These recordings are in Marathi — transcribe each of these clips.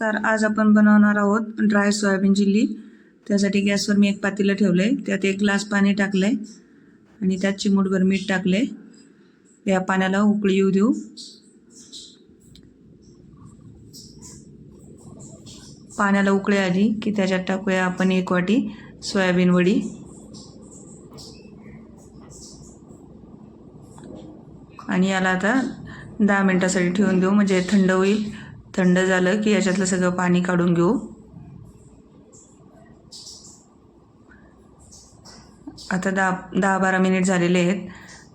तर आज आपण बनवणार आहोत ड्राय सोयाबीन चिल्ली. त्यासाठी गॅसवर मी एक पातेलं ठेवलं आहे त्यात एक ग्लास पाणी टाकलं आहे आणि त्यात चिमूटभर मीठ टाकले या पाण्याला उकळी येऊ देऊ. पाण्याला उकळी आली की त्याच्यात टाकूया आपण एक वाटी सोयाबीन वडी. आणि याला आता दहा मिनटासाठी ठेवून देऊ म्हणजे थंड होईल. थंड झालं की याच्यातलं सगळं पाणी काढून घेऊ. आता दहा दहा बारा मिनिट झालेले आहेत.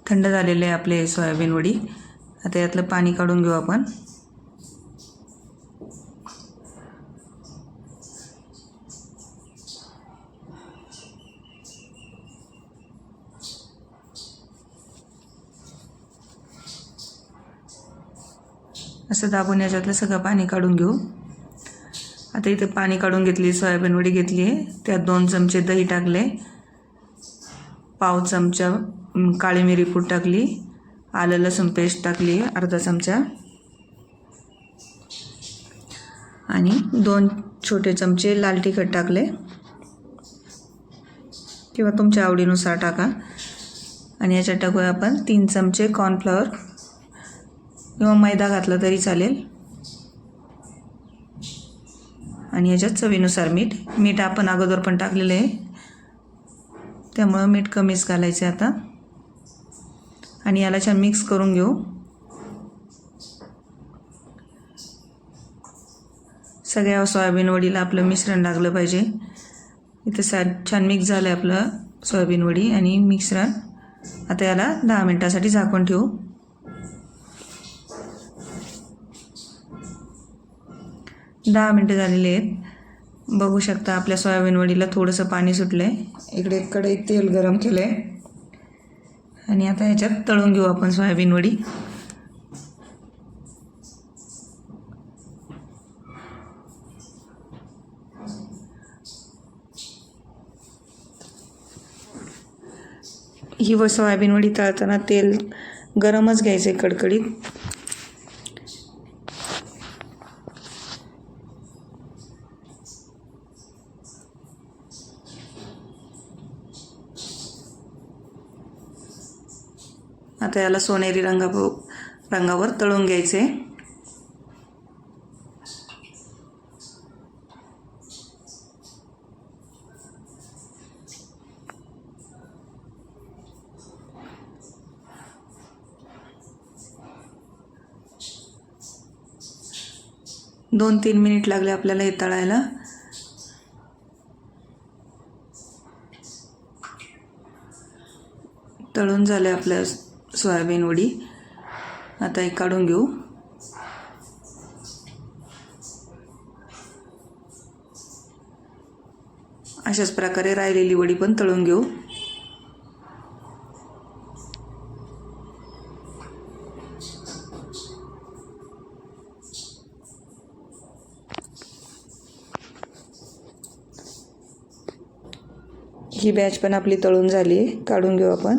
थंड झालेले आहे आपले सोयाबीन वडी. आता यातलं पाणी काढून घेऊ आपण. असं दाबून याच्यातलं सगळं पाणी काढून घेऊ. आता इथे पाणी काढून घेतली सोयाबीन वडी घेतली आहे. त्यात दोन चमचे दही टाकले. पाव चमचा काळी मिरी पूड टाकली. आलं लसूण पेस्ट टाकली अर्धा चमचा. आणि दोन छोटे चमचे लाल तिखट टाकले. किंवा तुमच्या आवडीनुसार टाका. आणि याच्यात टाकूया आपण तीन चमचे कॉर्नफ्लॉवर किंवा मैदा घातला तरी चालेल. आणि याच्यात चवीनुसार मीठ. मीठ आपण अगोदर पण टाकलेलं आहे. त्यामुळं मीठ कमीच घालायचं आहे आता. आणि याला छान मिक्स करून घेऊ. सगळ्या सोयाबीन वडीला आपलं मिश्रण लागलं पाहिजे. इथं सा छान मिक्स झालं आहे आपलं सोयाबीन वडी आणि मिश्रण. आता याला दहा मिनटासाठी झाकून ठेवू. दहा मिनटं झालेली आहेत. बघू शकता आपल्या सोयाबीन वडीला थोडंसं पाणी सुटलं आहे इकडे कढईत तेल गरम केलं आहे आणि आता ह्याच्यात तळून घेऊ आपण सोयाबीन वडी. ही व सोयाबीन वडी तळताना तेल गरमच घ्यायचं आहे कडकडीत. आता याला सोनेरी रंगा रंगावर तळून घ्यायचे. दोन तीन मिनिट लागले आपल्याला हे तळायला. तळून झाले आपल्या सोयाबीन वडी. आता एक काढून घेऊ. अशाच प्रकारे राहिलेली वडी पण तळून घेऊ. ही बॅच पण आपली तळून झाली. काढून घेऊ आपण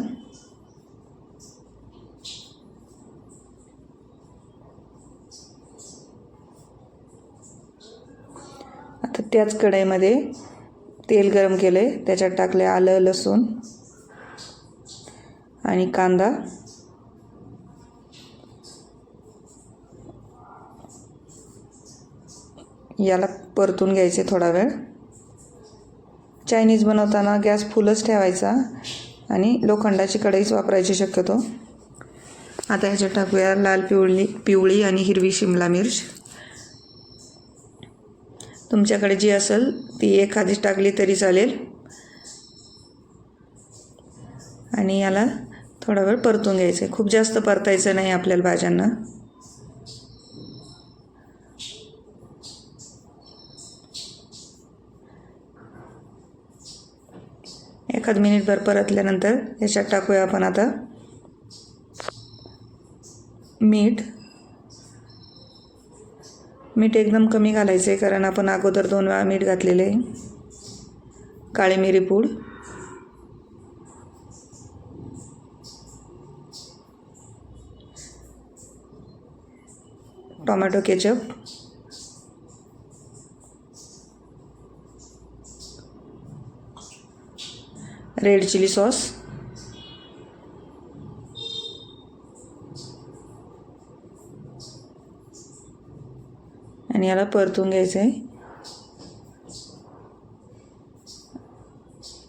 आता त्याच कढईमध्ये तेल गरम केलं आहे त्याच्यात टाकले आलं लसूण आणि कांदा. याला परतून घ्यायचे थोडा वेळ. चायनीज बनवताना गॅस फुलच ठेवायचा आणि लोखंडाची कढईच वापरायची शक्यतो. आता ह्याच्यात टाकूया लाल पिवळी पिवळी आणि हिरवी शिमला मिर्च. तुमच्याकडे जी असेल ती एखादीच टाकली तरी चालेल. आणि याला थोडा वेळ परतून घ्यायचं आहे खूप जास्त परतायचं नाही आपल्याला भाज्यांना. एखाद मिनिटभर परतल्यानंतर याच्यात टाकूया आपण आता. मीठ. मीठ एकदम कमी घालायचं आहे कारण आपण अगोदर दोन वेळा मीठ घातलेलं आहे. काळी मिरी पूड. Tomato ketchup. Red chilli sauce. याला परतून घ्यायचं आहे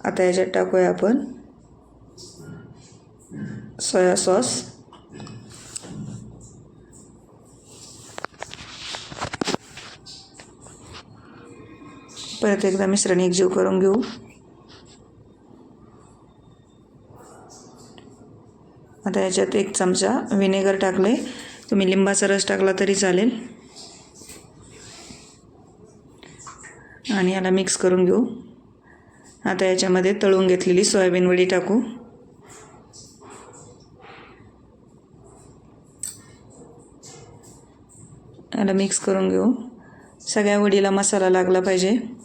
आता याच्यात टाकूया आपण सोया सॉस परत एकदा मिश्रण एकजीव करून घेऊ. आता याच्यात एक चमचा व्हिनेगर टाकले. तुम्ही लिंबाचा रस टाकला तरी चालेल. आणि याला मिक्स करून घेऊ. आता याच्यामध्ये तळून घेतलेली सोयाबीन वडी टाकू. याला मिक्स करून घेऊ. सगळ्या वडीला मसाला लागला पाहिजे.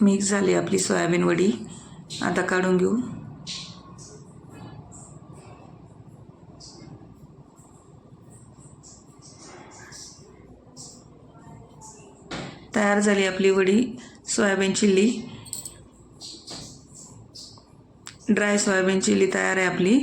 मिक्स झाली आपली सोयाबीन वडी. आता काढून घेऊ. तयार झाली आपली वडी soybean chilli. Dry soybean chilli तयार आहे आपली.